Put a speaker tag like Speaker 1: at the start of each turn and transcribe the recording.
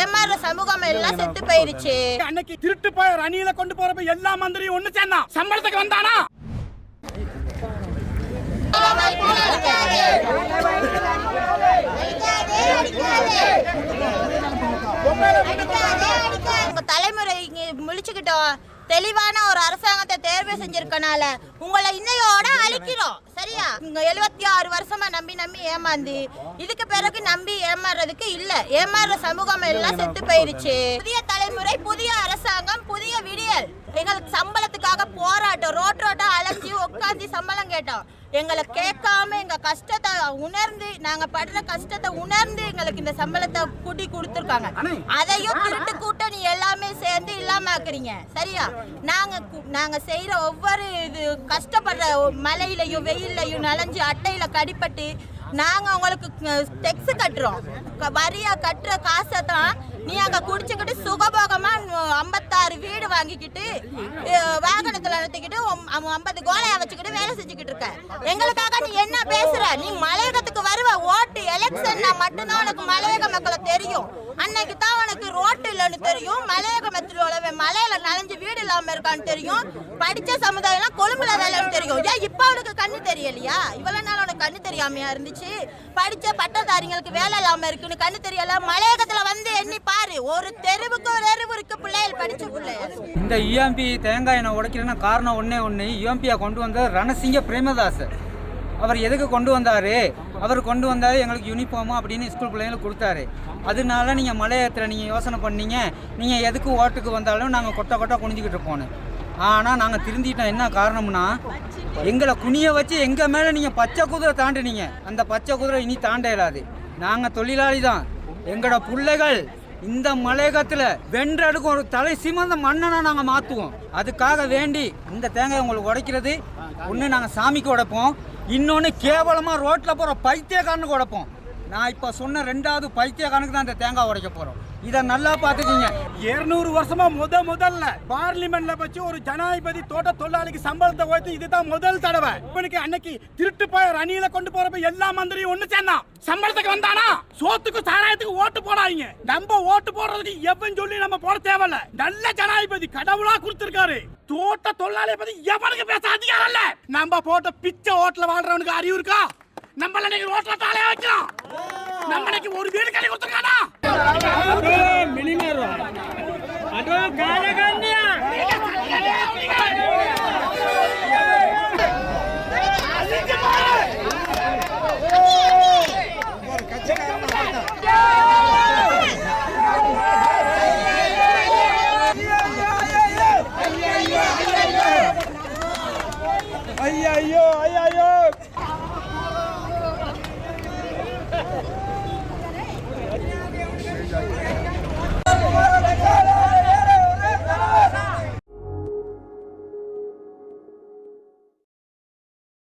Speaker 1: ஏமாறுற சமூகம் எல்லாம் செத்து போயிருச்சு.
Speaker 2: அன்னைக்கு திருட்டு போய் ரணியில கொண்டு போறப்ப எல்லா மந்திரியும் ஒண்ணு சேர்ந்தா? சம்பளத்துக்கு வந்தானா?
Speaker 1: தலைமுறை முழிச்சுக்கிட்டோம். தெளிவான ஒரு அரசாங்கத்தை தேர்வு செஞ்சிருக்கனால உங்களை இன்னையோட அழிக்கிறோம். சரியா? இங்க எழுபத்தி ஆறு வருஷமா நம்பி நம்பி ஏமாந்து இதுக்கு பிறகு நம்பி ஏமாறுறதுக்கு இல்ல. ஏமாறுற சமூகம் எல்லாம் செத்து போயிருச்சு. புதிய தலைமுறை புதிய அரசாங்கம் புதிய விடியல். எங்களுக்கு சம்பளத்துக்காக போராட்டம் ரோட் உட்காந்து சம்பளம் கேட்டோம். எங்களை கேட்காம எங்க கஷ்டத்தை உணர்ந்து நாங்க படுற கஷ்டத்தை உணர்ந்து எங்களுக்கு இந்த சம்பளத்தை கூட்டி கொடுத்துருக்காங்க. அதையும் திருட்டு கூட்டணி எல்லாமே சேர்ந்து இல்லாம ஆக்குறீங்க. சரியா? நாங்க கு- நாங்க செய்யற ஒவ்வொரு இது கஷ்டப்படுற மழையிலையும் வெயில்லையும் நனைஞ்சு அட்டையில கடிப்பட்டு நாங்க உங்களுக்கு டெக்ஸ் கட்டுறோம். க- வரியா கட்டுற காசை தான் நீ அங்க குடிச்சுக்கிட்டு சுகபோகமா ஐம்பத்தாறு வீடு வாங்கிக்கிட்டு அஹ், வாகனத்துல ஐம்பது கோலையா வச்சுக்கிட்டு வேலை செஞ்சுக்கிட்டு இருக்க. எங்களுக்காக நீ என்ன பேசுற? நீ மலையகத்துக்கு வருவ. ஓட்டு எலெக்ஷன்னா மட்டும்தான் உனக்கு மலையக மக்களை தெரியும். அன்னைக்கு தான் உனக்கு ரோட்டு இல்லைன்னு தெரியும். மலையக மக்கள் மலையில நனைஞ்சு வீடு இல்லாம இருக்கான்னு தெரியும். படிச்ச சமுதாயம் கொழும்புல வேலைன்னு தெரியும். ஏன் இப்ப உனக்கு கண்ணு தெரியலையா? இவ்வளவு நாள் உனக்கு கண்ணு தெரியாமையா இருந்துச்சு? படிச்ச பட்டதாரிங்களுக்கு வேலை இல்லாம இருக்குன்னு கண்ணு தெரியல. மலையகத்துல வந்து எண்ணி பாரு. ஒரு தெருவுக்கு ஒரு தெருவு இருக்கு பிள்ளைகள் படிச்ச பிள்ளைகள்
Speaker 3: இந்த யூஎம்பி தேங்காய் எண்ணெய் உடைக்கிறேன்னா காரணம் ஒன்றே ஒன்று யூஎம்பியை கொண்டு வந்த ரணசிங்க பிரேமதாஸ் அவர் எதுக்கு கொண்டு வந்தார்? அவர் கொண்டு வந்தார் எங்களுக்கு யூனிஃபார்மு அப்படின்னு ஸ்கூல் பிள்ளைங்களுக்கு கொடுத்தாரு. அதனால நீங்கள் மலையத்தில் நீங்கள் யோசனை பண்ணீங்க. நீங்கள் எதுக்கு ஓட்டுக்கு வந்தாலும் நாங்கள் கொட்டை கொட்டை குனிஞ்சிக்கிட்டு போனோம் ஆனால் நாங்கள் திருந்திட்டோம். என்ன காரணம்னா எங்களை குனிய வச்சு எங்கள் மேலே நீங்கள் பச்சை குதிரை தாண்டினீங்க. அந்த பச்சை குதிரை இனி தாண்ட இயலாது நாங்கள் தொழிலாளி தான் எங்களோட பிள்ளைகள் இந்த மலையகத்தில் வென்றடுக்கு ஒரு தலை சிமந்த மண்ணனை நாங்கள் மாற்றுவோம் அதுக்காக வேண்டி இந்த தேங்காய் உங்களுக்கு உடைக்கிறது. ஒன்று நாங்கள் சாமிக்கு உடைப்போம். இன்னொன்று கேவலமாக ரோட்டில் போகிற பைத்தியக்காரனுக்கு உடைப்போம். நான் இப்போ சொன்ன ரெண்டாவது பைத்தியக்காரனுக்கு தான் இந்த தேங்காய் உடைக்க போகிறோம் இதை நல்லா பார்த்துக்கிங்க.
Speaker 2: இருநூறு வருஷமா முத முதல்ல பார்லிமெண்ட்ல வச்சு ஒரு ஜனாதிபதி தோட்ட தொழிலாளிக்கு சம்பளத்தை உயர்த்தி இதுதான் முதல் தடவை. இவனுக்கு அன்னைக்கு திருட்டு போய் ரணியில கொண்டு போறப்ப எல்லா மந்திரியும் ஒண்ணு சேர்ந்தான். சம்பளத்துக்கு வந்தானா? சோத்துக்கு சாராயத்துக்கு ஓட்டு போடாதீங்க. நம்ம ஓட்டு போடுறதுக்கு எவன் சொல்லி நம்ம போட தேவையில்ல. நல்ல ஜனாதிபதி கடவுளா கொடுத்திருக்காரு. தோட்ட தொழிலாளியை பத்தி எவனுக்கு பேச அதிகாரம் இல்ல? நம்ம போட்ட பிச்சை ஓட்டுல வாழ்றவனுக்கு அறிவு இருக்கா? நம்மள இன்னைக்கு ரோட்ல தாலைய வைக்கலாம் நம்ம இன்னைக்கு ஒரு வீடு கட்டி கொடுத்துருக்கானா?
Speaker 4: ஐயோ.